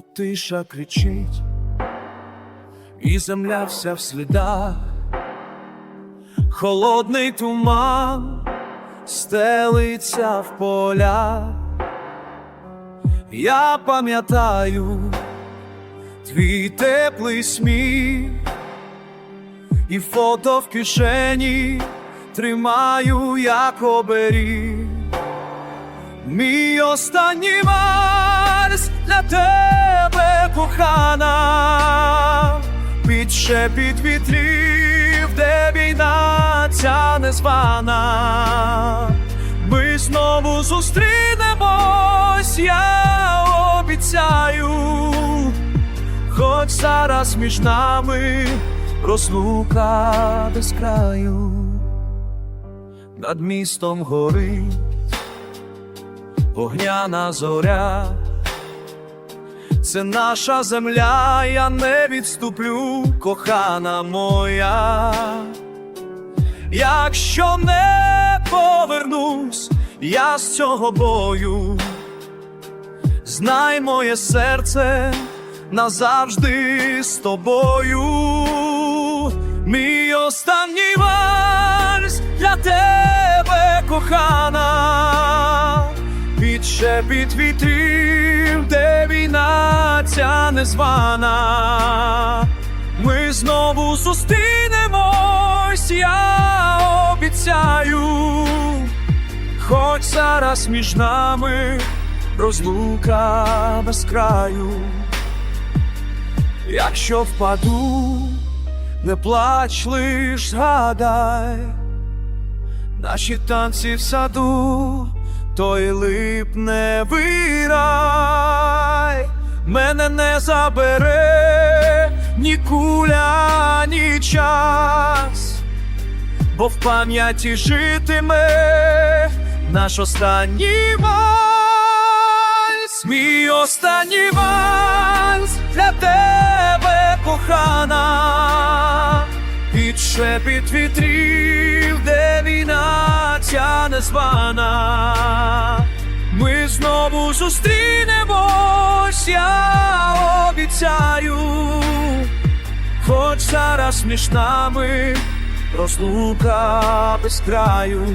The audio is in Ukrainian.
тиша кричить, і земля вся в слідах, холодний туман стелиться в полях. Я пам'ятаю твій теплий сміх, і фото в кишені тримаю як оберіг. Мій останній вальс для тебе, кохана, під вітрів, де війна ця незвана. Ми знову зустрінемось, я обіцяю, хоч зараз між нами розлука без краю, над містом горить вогняна зоря, це наша земля, я не відступлю, кохана моя. Якщо не повернусь, я з цього бою, знай моє серце назавжди з тобою. Мій останній вальс для тебе, кохана, під шепіт вітрів, де війна ця незвана. Ми знову зустрінемось, я обіцяю, хоч зараз між нами розлука без краю. Якщо впаду, не плач, лиш згадай, наші танці в саду, той лип не вирай, мене не забере ні куля, ні час, бо в пам'яті житиме наш останній вальс, мій останній вальс для тебе, кохана, під шепіт вітрів, де війна ця незвана. Знову зустрінемось, я обіцяю, хоч зараз між нами розлука без краю.